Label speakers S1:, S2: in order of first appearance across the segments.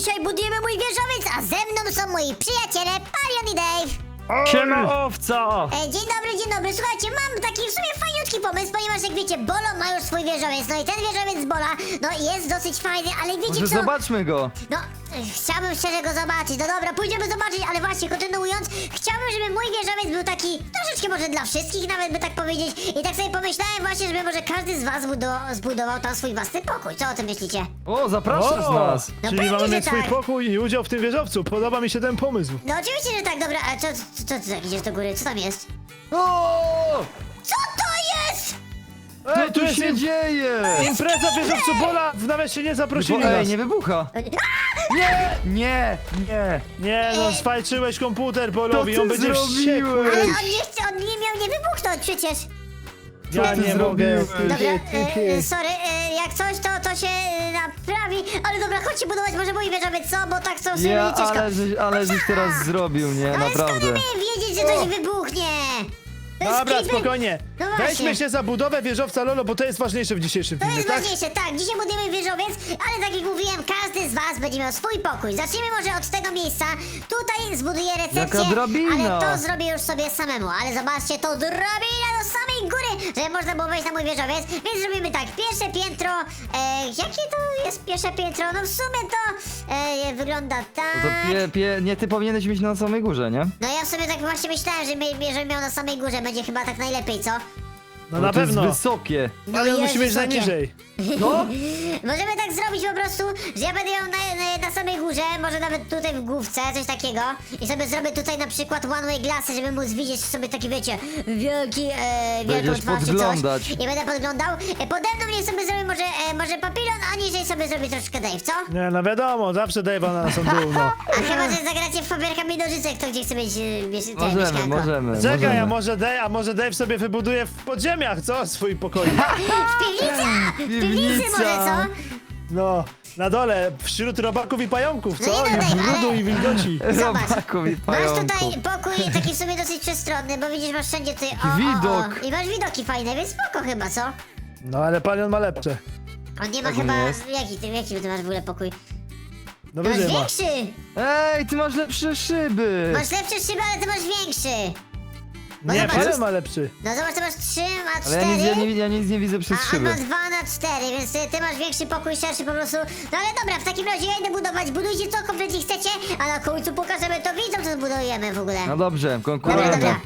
S1: dzisiaj budujemy mój wieżowiec, a ze mną są moi przyjaciele Palion i Dave.
S2: Siema owca!
S1: E, dzień dobry, dzień dobry. Słuchajcie, mam taki w sumie fajniutki pomysł, ponieważ jak wiecie, Bolo ma już swój wieżowiec. No i ten wieżowiec Bola, no jest dosyć fajny, ale wiecie
S3: Może
S1: co?
S3: zobaczmy go.
S1: No, chciałbym szczerze go zobaczyć. No dobra, pójdziemy zobaczyć, ale właśnie kontynuując, chciałbym, żeby mój wieżowiec był taki troszeczkę może dla wszystkich, nawet by tak powiedzieć. I tak sobie pomyślałem właśnie, żeby może każdy z was zbudo- zbudował tam swój własny pokój. Co o tym myślicie?
S3: O, zapraszasz
S4: O,
S3: nas.
S1: No
S4: czyli
S1: pewnie,
S4: mamy
S1: że
S4: mieć swój
S1: tak.
S4: pokój i udział w tym wieżowcu. Podoba mi się ten pomysł.
S1: No oczywiście, że tak, dobra, a co, co, co tak idziesz do góry? Co tam jest?
S3: O!
S1: Co to
S4: Ej,
S3: tu się
S4: im-
S3: dzieje?
S4: Impreza w wieżowcu Bola w nawiasie nie zaprosili
S3: Ej,
S4: nas.
S3: nie wybucha. Nie, nie, nie.
S4: Nie no, sfajczyłeś komputer
S3: To
S4: Bolowi,
S3: ty
S4: on będzie
S3: zrobiłeś.
S4: wściekły.
S1: Ale on nie chce, on nie miał nie wybuchnąć przecież.
S4: Ja
S3: ty
S4: nie mogę.
S3: zrobiłeś?
S1: Dobra, e, e, sorry, e, jak coś to, to się e, naprawi, ale dobra, chodźcie budować może mój wieżowiec, co? Bo tak są sobie
S3: Ja,
S1: ciężko.
S3: ale żeś, ale żeś teraz zrobił, nie,
S1: ale
S3: naprawdę.
S1: skąd my wiedzieć, że coś wybuchnie?
S4: Dobra, spokojnie.
S1: No właśnie.
S4: Weźmy się za budowę wieżowca Lolo, bo to jest ważniejsze w dzisiejszym
S1: To
S4: filmie,
S1: jest
S4: tak?
S1: ważniejsze, tak, dzisiaj budujemy wieżowiec, ale tak jak mówiłem, każdy z was będzie miał swój pokój. Zacznijmy może od tego miejsca. Tutaj zbuduję recepcję,
S3: Jaka drabina.
S1: ale to zrobię już sobie samemu. Ale zobaczcie, to drabina samej góry, żeby można było wejść na mój wieżowiec. Więc zrobimy tak, pierwsze piętro, e, jakie to jest pierwsze piętro? No w sumie to e, wygląda tak.
S3: To pie, pie, nie, ty powinieneś mieć na samej górze, nie?
S1: No ja w sumie tak właśnie myślałem, że, mi- że miał na samej górze, będzie chyba tak najlepiej, co?
S4: No
S3: Bo
S4: na
S3: to
S4: pewno.
S3: jest wysokie.
S4: Ale on
S1: jest
S4: musi być
S1: wysokie.
S4: najniżej.
S3: No,
S1: Możemy tak zrobić po prostu, że ja będę ją na, na, na samej górze, może nawet tutaj w główce, coś takiego. I sobie zrobię tutaj na przykład one way glasy, żeby móc widzieć sobie taki, wiecie, wielki, e, wielką
S3: Będziesz
S1: twarz czy
S3: podglądać.
S1: coś. I będę podglądał. E, pode mną niech sobie zrobię może, e, może papilon, a niżej sobie zrobię troszkę Dave, co?
S4: Nie, no wiadomo, zawsze Dave'a na nas on był, no.
S1: A chyba, że zagracie w papierkami nożycek, kto gdzie chce mieć e, miesz- te
S3: możemy,
S1: mieszkanko.
S3: możemy,
S4: Czekaj, a
S3: możemy.
S4: może, Dave, a może Dave sobie wybuduje w podziemiach, co? Swój pokój.
S1: W piwnicy! Piwnicy
S3: Piwnica.
S1: może, co?
S4: No, na dole, wśród robaków i pająków,
S1: No
S4: co?
S1: nie
S4: I
S1: dodaj,
S4: brudu
S1: ale-
S4: i wilgoci.
S1: Zobacz,
S3: Robaków i
S1: masz
S3: pająków.
S1: tutaj pokój taki w sumie dosyć przestronny, bo widzisz, masz wszędzie tutaj o, o,
S3: Widok.
S1: o. I masz widoki fajne, więc spoko chyba, co?
S4: No ale panion ma lepsze.
S1: On nie ma
S3: on
S1: chyba...
S3: jest?
S1: Jaki ty, jaki ty masz w ogóle pokój?
S4: No
S1: Ty masz
S4: wyżej ma.
S1: większy!
S3: Ej, ty masz lepsze szyby.
S1: Masz lepsze szyby, ale ty masz większy! No
S4: Nie,
S1: zobacz.
S4: panem ma lepszy.
S1: No zobacz, ty masz 3, a 4...
S3: Ale ja nic, ja, nie, ja nic nie widzę przez
S1: A on ma
S3: szyby.
S1: 2 na 4, więc ty, ty masz większy pokój, szerszy po prostu. No ale dobra, w takim razie ja idę budować. Budujcie co kompletnie chcecie, a na końcu pokażemy to widzom, co zbudujemy w ogóle.
S3: No dobrze,
S1: Dobra,
S3: konkurujemy.
S1: dobra.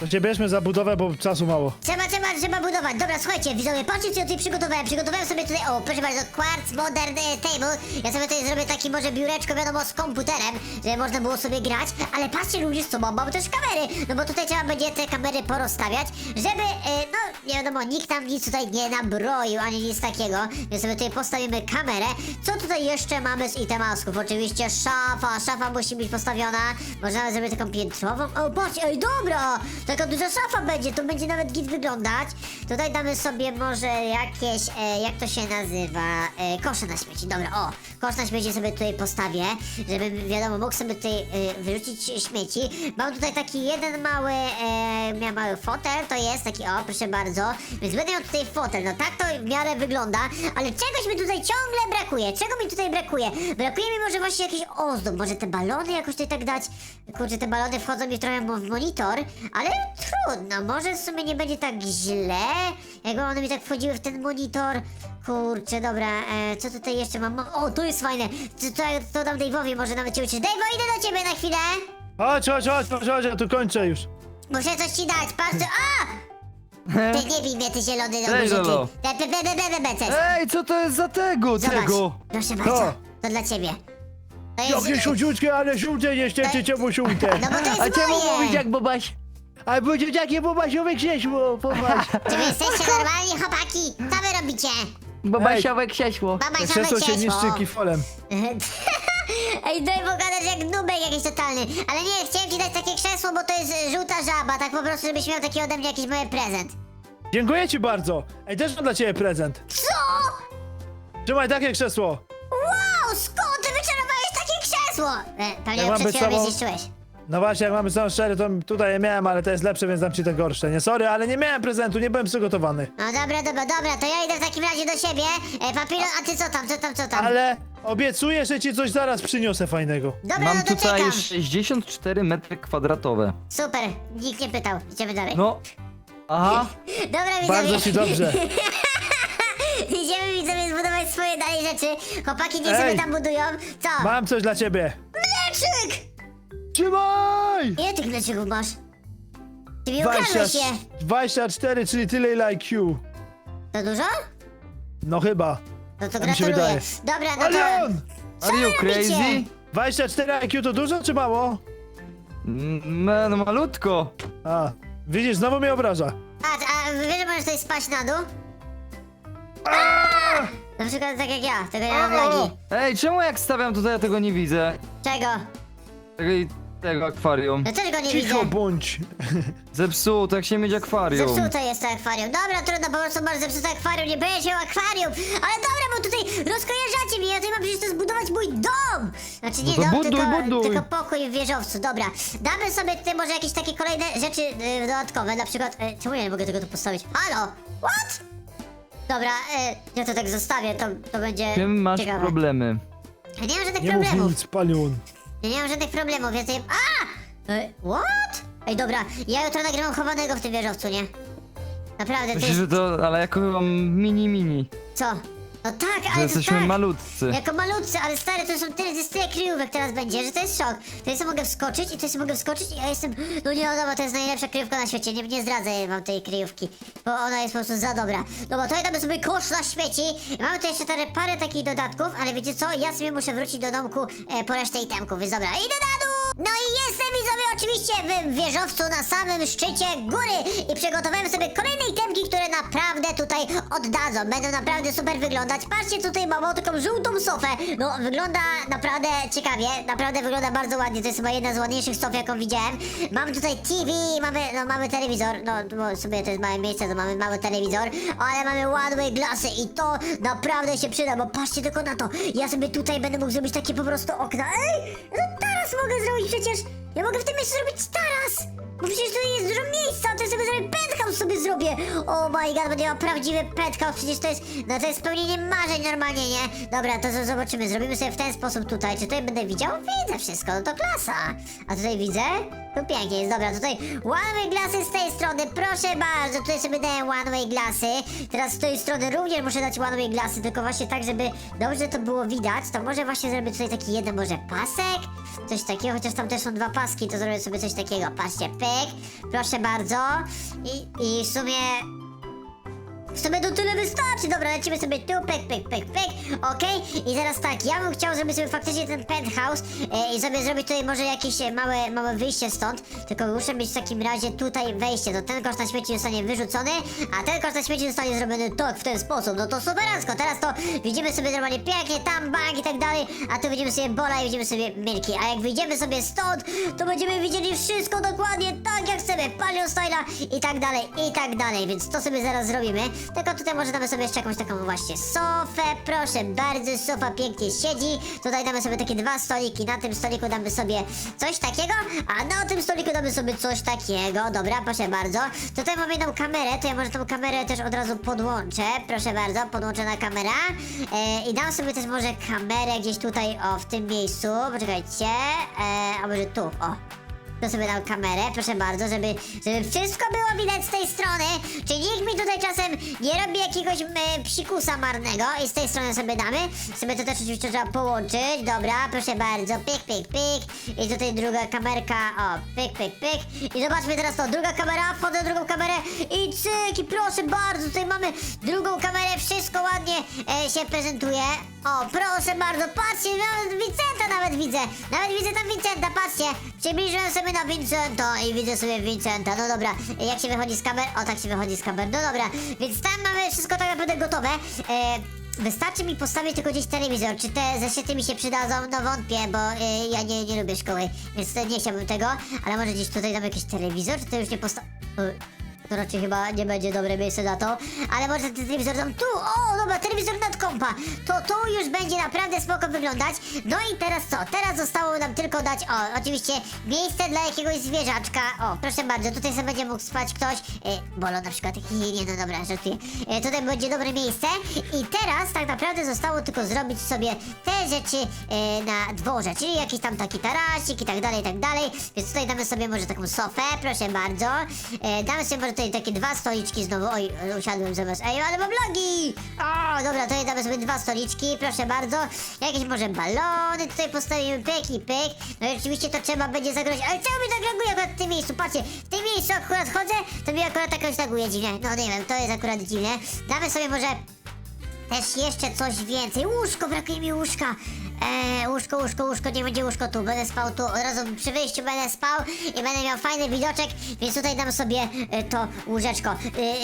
S4: To cię bierzmy za budowę, bo czasu mało.
S1: Trzeba, trzeba, trzeba budować. Dobra, słuchajcie, widzowie, patrzcie co ja tutaj przygotowałem. Przygotowałem sobie tutaj, o, proszę bardzo, Quartz Modern e, Table. Ja sobie tutaj zrobię taki może biureczko, wiadomo, z komputerem, żeby można było sobie grać. Ale patrzcie ludzie, co mam, mam też kamery. No bo tutaj trzeba będzie te kamery porozstawiać, żeby, e, no, nie wiadomo, nikt tam nic tutaj nie nabroił, ani nic takiego. Więc sobie tutaj postawimy kamerę. Co tutaj jeszcze mamy z itemasków? Oczywiście szafa, szafa musi być postawiona. Można zrobić taką piętrową. O, patrz, ej, dobra! Taka duża szafa będzie, to będzie nawet git wyglądać. Tutaj damy sobie może jakieś, e, jak to się nazywa, e, kosze na śmieci. Dobra, o, kosz na śmieci sobie tutaj postawię, żebym, wiadomo, mógł sobie tutaj e, wyrzucić śmieci. Mam tutaj taki jeden mały, e, miał mały fotel, to jest taki, o, proszę bardzo. Więc będę miał tutaj fotel, no tak to w miarę wygląda, ale czegoś mi tutaj ciągle brakuje. Czego mi tutaj brakuje? Brakuje mi może właśnie jakichś ozdób, może te balony jakoś tutaj tak dać. Kurczę, te balony wchodzą mi trochę w monitor, ale trudno, może w sumie nie będzie tak źle, jakby one mi tak wchodziły w ten monitor. Kurczę, dobra, e, co tutaj jeszcze mam? O, tu jest fajne, to, to, to dam Dave'owi, może nawet cię uczyć. Dave'o, idę do ciebie na chwilę.
S4: Chodź, chodź, chodź, chodź, chodź, ja tu kończę już.
S1: Muszę coś ci dać, patrz, a! Ty nie bij mnie, ty zielony do
S3: Cześć,
S1: guzik.
S3: Lolo.
S1: Be, be, be, be, be, be, cześć.
S3: Ej, co to jest za tego,
S1: Zobacz,
S3: tego?
S1: proszę bardzo, to dla ciebie. To jest...
S4: Jakie siuciutkie, ale siucie, nie ściecie czemu siutę.
S1: No bo to jest
S3: A czemu
S1: moje!
S3: mówić jak Bobaś?
S4: A będzie jakie popasiowe krzesło, popatrz.
S1: Czy wy jesteście normalni, chłopaki? Co wy robicie?
S3: Bobasiowe krzesło.
S1: Baba
S4: Krzesło się niszczy kifolem.
S1: Ej, daj pogadasz jak nubek jakiś totalny. Ale nie, chciałem ci dać takie krzesło, bo to jest e, żółta żaba, tak po prostu, żebyś miał taki ode mnie jakiś mały prezent.
S4: Dziękuję ci bardzo. Ej, też mam dla ciebie prezent.
S1: Co?
S4: Trzymaj takie krzesło.
S1: Wow, skąd ty wyczarowałeś takie krzesło? E, pewnie
S4: Ja mam
S1: przed chwilą
S4: sobą.
S1: zniszczyłeś.
S4: No właśnie, jak mamy są szczery, to tutaj je miałem, ale to jest lepsze, więc dam ci te gorsze. Nie, sorry, ale nie miałem prezentu, nie byłem przygotowany.
S1: No dobra, dobra, dobra, to ja idę w takim razie do siebie. E, papilon, a ty co tam, co tam, co tam?
S4: Ale obiecuję, że ci coś zaraz przyniosę fajnego.
S1: Dobra,
S2: Mam
S1: no to
S2: tutaj
S1: czekam.
S2: 64 metry kwadratowe.
S1: Super, nikt nie pytał. Idziemy dalej.
S2: No. Aha.
S1: Dobra, widzowie.
S4: Bardzo ci dobrze.
S1: Idziemy widzowie zbudować swoje dalej rzeczy. Chłopaki niech sobie tam budują. Co?
S4: Mam coś dla ciebie.
S1: Mleczyk!
S4: Trzymaj!
S1: Ile tych mleczyków masz? Ty mi ukradłeś
S4: 20,
S1: je.
S4: 24, czyli tyle ile IQ.
S1: To dużo?
S4: No chyba.
S1: No to
S4: mi się
S1: gratuluję.
S4: wydaje.
S1: Dobra, no to...
S4: Alion!
S2: Are you
S1: robicie?
S2: crazy?
S4: 24 IQ to dużo czy mało?
S2: Mm, No malutko.
S4: A, widzisz, znowu mnie obraża.
S1: A, a wiesz, że możesz tutaj spaść na dół? Na przykład tak jak ja, tego nie mam lagi.
S2: Ej, czemu jak stawiam tutaj, ja tego nie widzę?
S1: Czego?
S2: Tego akwarium.
S1: No też go nie
S4: Cicho
S1: widzę.
S4: bądź.
S2: Zepsuł, tak się mieć akwarium.
S1: Zepsute jest to akwarium. Dobra, trudno, po prostu masz zepsute akwarium, nie będzie się o akwarium. Ale dobra, bo tutaj rozkojarzacie mnie, ja tutaj mam przecież to zbudować mój dom. Znaczy nie
S2: No to
S1: dom,
S2: buduj,
S1: tylko,
S2: buduj.
S1: tylko pokój w wieżowcu. Dobra, damy sobie tutaj może jakieś takie kolejne rzeczy y, dodatkowe, na przykład... Y, czemu ja nie mogę tego tu postawić? Halo? What? Dobra, y, ja to tak zostawię, to, to będzie
S2: Czym masz
S1: ciekawe.
S2: problemy?
S1: Ja nie mam żadnych
S4: Nie mów
S1: problemów.
S4: nic, palion.
S1: Ja nie mam żadnych problemów, więc... Ja... A! Y, what? Ej, dobra, ja jutro nagrywam chowanego w tym wieżowcu, nie? Naprawdę, to
S2: Myślę,
S1: jest...
S2: że to, ale jako chyba mini mini.
S1: Co? No tak,
S2: Że
S1: ale to
S2: jesteśmy
S1: tak.
S2: malutcy.
S1: Jako malutcy, ale stary, to są tyle, to jest tyle kryjówek teraz będzie, że to jest szok. To jest mogę wskoczyć i to jest mogę wskoczyć i ja jestem... No nie wiadomo, to jest najlepsza kryjówka na świecie, nie, nie zdradzę wam tej kryjówki, bo ona jest po prostu za dobra. Dobra, tutaj damy sobie kosz na śmieci. Mamy tu jeszcze parę, parę takich dodatków, ale wiecie co? Ja sobie muszę wrócić do domku e, po resztę itemków, więc dobra, idę na dół! No i jestem oczywiście w wieżowcu na samym szczycie góry i przygotowałem sobie kolejne itemki, które naprawdę tutaj oddadzą. Będą naprawdę super wyglądać. Patrzcie tutaj mam taką żółtą sofę. No wygląda naprawdę ciekawie, naprawdę wygląda bardzo ładnie. To jest chyba jedna z ładniejszych sof jaką widziałem. Mam tutaj TV, mamy, no, mamy telewizor, no bo sobie to jest małe miejsce, to mamy mały telewizor, ale mamy one-way glasy i to naprawdę się przyda, bo patrzcie tylko na to. Ja sobie tutaj będę mógł zrobić takie po prostu okna. Ej, no taras mogę zrobić przecież. Ja mogę w tym miejscu zrobić taras. Bo przecież tutaj jest dużo miejsca, to ja sobie zrobię penthouse sobie zrobię. Oh my god, będzie miał prawdziwy penthouse, przecież to jest, no to jest spełnienie marzeń normalnie, nie? Dobra, to zobaczymy, zrobimy sobie w ten sposób tutaj. Czy tutaj będę widział? Widzę wszystko, no to klasa. A tutaj widzę? Tu pięknie jest, dobra, tutaj one way glasy z tej strony, proszę bardzo, tutaj sobie daję one way glasy. Teraz z tej strony również muszę dać one way glasy, tylko właśnie tak, żeby dobrze to było widać, to może właśnie zrobię tutaj taki jeden może pasek, coś takiego, chociaż tam też są dwa paski, to zrobię sobie coś takiego, patrzcie, pyk, proszę bardzo. I, i w sumie w sumie to tyle wystarczy. Dobra, lecimy sobie tu, pyk, pyk, pyk, pyk. Okej, i teraz tak, ja bym chciał zrobić sobie faktycznie ten penthouse e, i sobie zrobić tutaj może jakieś e, małe, małe wyjście stąd. Tylko muszę mieć w takim razie tutaj wejście. To ten kosz na śmieci zostanie wyrzucony, a ten kosz na śmieci zostanie zrobiony tak, w ten sposób. No to superancko. Teraz to widzimy sobie normalnie pięknie, tam bank i tak dalej, a tu widzimy sobie bola i widzimy sobie milki. A jak wyjdziemy sobie stąd, to będziemy widzieli wszystko dokładnie tak jak chcemy. Palio styla i tak dalej, i tak dalej. Więc to sobie zaraz zrobimy. Tylko tutaj może damy sobie jeszcze jakąś taką właśnie sofę. Proszę bardzo, sofa pięknie siedzi. Tutaj damy sobie takie dwa stoliki. Na tym stoliku damy sobie coś takiego, a na tym stoliku damy sobie coś takiego. Dobra, proszę bardzo. Tutaj mamy jedną kamerę, to ja może tą kamerę też od razu podłączę. Proszę bardzo, podłączona kamera. E, I dam sobie też może kamerę gdzieś tutaj, o, w tym miejscu. Poczekajcie. E, a może tu, o. To sobie dam kamerę, proszę bardzo, żeby, żeby wszystko było widać z tej strony. Czy nikt mi tutaj czasem nie robi jakiegoś e, psikusa marnego i z tej strony sobie damy. Sobie to też oczywiście trzeba połączyć. Dobra, proszę bardzo, pyk, pyk, pyk. I tutaj druga kamerka, o, pyk, pyk, pyk. I zobaczmy teraz to, druga kamera, wchodzę drugą kamerę i cyk, i proszę bardzo, tutaj mamy drugą kamerę, wszystko ładnie e, się prezentuje. O, proszę bardzo, patrzcie, nawet Vincenta nawet widzę. Nawet widzę tam Vincenta, patrzcie. Przybliżyłem sobie na Vincenta i widzę sobie Vincenta. No dobra, jak się wychodzi z kamer? O, tak się wychodzi z kamer. No dobra, więc tam mamy wszystko tak naprawdę gotowe. E, Wystarczy mi postawić tylko gdzieś telewizor. Czy te zeszyty mi się przydadzą? No wątpię, bo e, ja nie, nie lubię szkoły, więc nie chciałbym tego. Ale może gdzieś tutaj dam jakiś telewizor? Czy to już nie posta... To raczej chyba nie będzie dobre miejsce na to, ale może ten telewizor tam tu, o dobra, telewizor nad kompa, to tu już będzie naprawdę spoko wyglądać. No i teraz co? Teraz zostało nam tylko dać, o, oczywiście miejsce dla jakiegoś zwierzaczka. O, proszę bardzo, tutaj sobie będzie mógł spać ktoś, e, Bolo na przykład, nie, nie, no dobra, żartuję. E, tutaj będzie dobre miejsce i teraz tak naprawdę zostało tylko zrobić sobie te rzeczy e, na dworze, czyli jakiś tam taki tarasik i tak dalej, i tak dalej. Więc tutaj damy sobie może taką sofę, proszę bardzo. E, damy sobie może tutaj takie dwa stoliczki znowu. Oj, usiadłem zamiast. Ej, ale mam logi! O, dobra, tutaj damy sobie dwa stoliczki, proszę bardzo. Jakieś może balony tutaj postawimy, pyk i pyk. No i oczywiście to trzeba będzie zagrozić. Ale czemu mi tak reaguje akurat w tym miejscu? Patrzcie, w tym miejscu akurat chodzę, to mi akurat tak reaguje dziwnie. No nie wiem, to jest akurat dziwne. Damy sobie może też jeszcze coś więcej. Łóżko, brakuje mi łóżka. Eee, łóżko, łóżko, łóżko, nie będzie łóżko tu. Będę spał tu, od razu przy wyjściu będę spał i będę miał fajny widoczek, więc tutaj dam sobie e, to łóżeczko.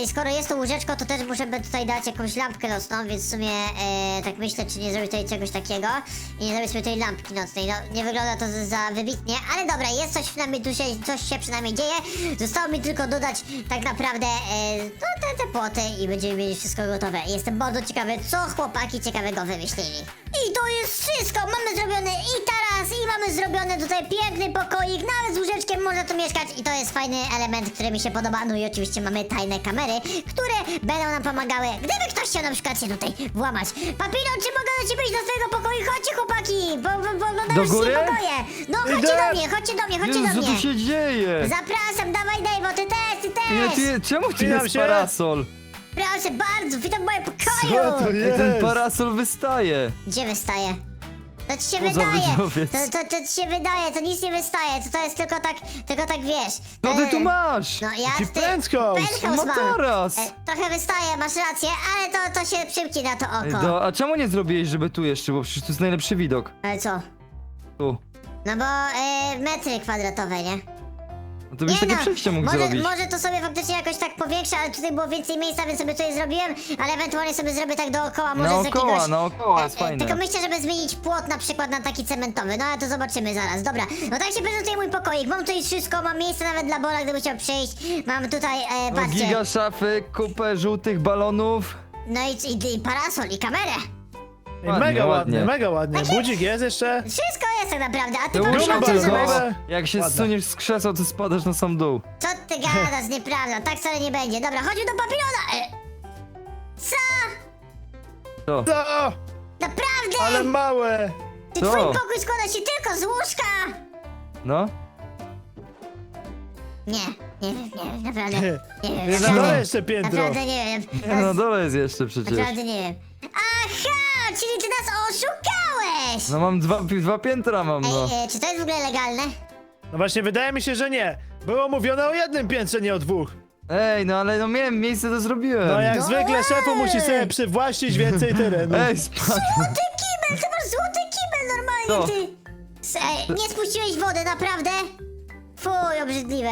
S1: E, skoro jest to łóżeczko, to też muszę tutaj dać jakąś lampkę nocną, więc w sumie e, tak myślę, czy nie zrobić tutaj czegoś takiego i nie zrobić sobie tej lampki nocnej. No, nie wygląda to za wybitnie, ale dobra, jest coś przynajmniej, tu się, coś się przynajmniej dzieje. Zostało mi tylko dodać tak naprawdę e, no, te, te płoty i będziemy mieli wszystko gotowe. Jestem bardzo ciekawy, co chłopaki ciekawego wymyślili. I to jest wszystko! Mamy zrobione i taras, i mamy zrobione tutaj piękny pokoik, nawet z łóżeczkiem można tu mieszkać i to jest fajny element, który mi się podoba. No i oczywiście mamy tajne kamery, które będą nam pomagały, gdyby ktoś chciał na przykład się tutaj włamać. Papilon, czy mogę do ciebie iść do twojego pokoju? Chodźcie chłopaki, bo, bo, bo oglądamy
S2: Do
S1: wszystkie
S2: góry?
S1: pokoje. No chodźcie
S4: Idę.
S1: do mnie, chodźcie do mnie, chodźcie
S2: Jezu,
S1: do
S2: co tu
S1: mnie.
S2: się dzieje?
S1: Zapraszam, dawaj Dave, ty też, ty
S2: Nie,
S1: też.
S2: ty, czemu
S4: Witam
S2: jest
S4: się.
S2: parasol?
S1: Proszę bardzo, witam w moim
S4: Co
S1: pokoju.
S4: to
S2: Ej,
S4: jest?
S2: ten parasol wystaje.
S1: Gdzie wystaje? To ci się wydaje. To, to, to ci się wydaje, to nic nie wystaje. To, to jest tylko tak, tylko tak wiesz.
S2: No ty
S1: E,
S2: tu masz!
S1: No ja ty,
S4: penthouse.
S1: penthouse mam.
S2: teraz.
S1: E, trochę wystaje, masz rację, ale to, to się przymknie na to
S2: Ej,
S1: oko.
S2: do, a czemu nie zrobiłeś, żeby tu jeszcze, bo przecież to jest najlepszy widok.
S1: Ale co?
S2: Tu.
S1: No bo e, metry kwadratowe, nie?
S2: No to byś takie przejście mógł
S1: może,
S2: zrobić.
S1: może to sobie faktycznie jakoś tak powiększę, ale tutaj było więcej miejsca, więc sobie tutaj zrobiłem, ale ewentualnie sobie zrobię tak dookoła, może z
S2: Naokoła,
S1: jakiegoś...
S2: naokoła, jest
S1: E, e,
S2: fajne.
S1: Tylko myślę, żeby zmienić płot na przykład na taki cementowy, no ale to zobaczymy zaraz, dobra. No tak się prezentuje mój pokoik, mam tutaj wszystko, mam miejsce nawet dla Bola, gdyby chciał przyjść, mam tutaj, e,
S2: No,
S1: patrzcie,
S2: giga szafy, kupę żółtych balonów.
S1: no i, i, i parasol, i kamerę.
S2: Ładnie,
S4: mega ładnie,
S2: ładnie.
S4: mega ładnie. Budzik jest jeszcze?
S1: Wszystko jest tak naprawdę, a ty
S2: Te łóżko
S1: co masz?
S4: dobre.
S2: jak się
S4: Ładne.
S2: zsuniesz z krzesła, to spadasz na sam dół.
S1: Co ty gadasz, nieprawda, tak wcale nie będzie. Dobra, chodźmy do papilona. E, co?
S2: To.
S4: No,
S1: Naprawdę?
S4: ale małe.
S1: Czy
S2: Co?
S1: twój pokój składa się tylko z łóżka?
S2: No.
S1: Nie, nie wiem, nie wiem, naprawdę. Nie wiem,
S4: Jest na
S1: naprawdę,
S4: dole jeszcze piętro.
S1: naprawdę nie wiem.
S2: Nie, Na dole jest jeszcze przecież.
S1: Naprawdę nie wiem. Aha, czyli ty nas oszukałeś!
S2: No mam dwa, dwa piętra mam, no.
S1: Ej, e, czy to jest w ogóle legalne?
S4: No właśnie, wydaje mi się, że nie. Było mówione o jednym piętrze, nie o dwóch.
S2: Ej, no ale no miałem miejsce, to zrobiłem.
S4: No jak
S1: No
S4: zwykle
S1: ej!
S4: szefu musi sobie przywłaszczyć więcej terenu.
S2: Ej, spadł.
S1: Złoty kibel, ty masz złoty kibel normalnie,
S2: Co?
S1: ty! S- Ej, nie spuściłeś wody, naprawdę? Fuj, obrzydliwe.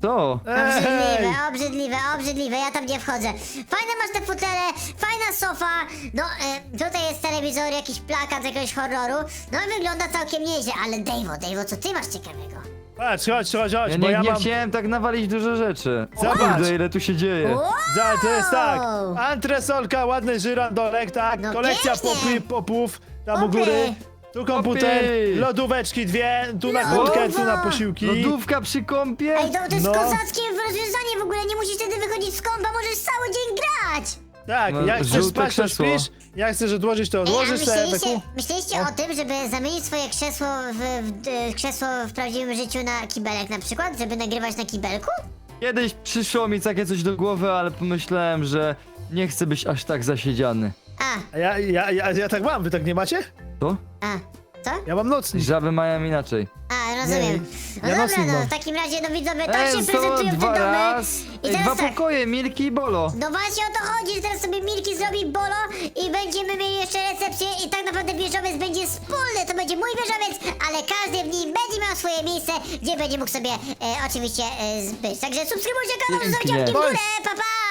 S2: To.
S1: Obrzydliwe, obrzydliwe, obrzydliwe, ja tam nie wchodzę. Fajne masz te fotele, fajna sofa, no e, tutaj jest telewizor, jakiś plakat jakiegoś horroru, no i wygląda całkiem nieźle, ale Dave'o, Dave'o, co ty masz ciekawego?
S4: Patrz, chodź, chodź, chodź,
S2: Ja
S4: bo
S2: nie,
S4: ja
S2: nie
S4: mam...
S2: chciałem tak nawalić dużo rzeczy.
S4: Zobacz.
S2: Kurde, ile tu się dzieje.
S1: Wow!
S4: Za, to jest tak, antresolka, ładny żyrandolek, tak,
S1: No
S4: kolekcja
S1: pięknie.
S4: popy, popów, tam u
S1: Popy.
S4: góry, tu komputer,
S2: Popy.
S4: lodóweczki dwie, tu na
S1: Lodowa.
S4: kłódkę, tu na posiłki.
S2: Lodówka przy kąpie?
S1: Ej, to, to jest
S4: No.
S1: kozackie rozwiązanie w ogóle, nie musisz wtedy wychodzić z kąpa, możesz cały dzień grać!
S4: Tak,
S2: No,
S4: jak chcesz
S2: żółte
S4: spać, to
S2: krzesło.
S4: śpisz, jak chcesz odłożyć, to
S1: Ej, a
S4: odłożysz sobie
S1: myśleliście,
S4: taką...
S1: myśleliście o tym, żeby zamienić swoje krzesło w, w, e, krzesło w prawdziwym życiu na kibelek na przykład, żeby nagrywać na kibelku?
S2: Kiedyś przyszło mi takie coś do głowy, ale pomyślałem, że nie chcę być aż tak zasiedziany.
S1: A,
S4: A ja, ja, ja, ja tak mam, wy tak nie macie?
S2: To?
S1: a, co?
S4: Ja mam nocnik.
S2: Żaby mają inaczej.
S1: A, rozumiem. No
S4: ja
S1: dobra,
S4: nocnik
S1: no
S4: mam.
S1: w takim razie, no widzowie, tak się prezentują te
S2: dwa
S1: domy.
S2: raz.
S1: I
S2: Ej,
S1: teraz
S2: dwa
S1: tak,
S2: pokoje, Milki i Bolo.
S1: no właśnie o to chodzi, że teraz sobie Milki zrobi bolo i będziemy mieli jeszcze recepcję i tak naprawdę wieżowiec będzie wspólny, to będzie mój wieżowiec, ale każdy w nim będzie miał swoje miejsce, gdzie będzie mógł sobie e, oczywiście e, zbyć. Także subskrybujcie kanał,
S2: Pięknie.
S1: zostawcie łapki w górę, pa pa!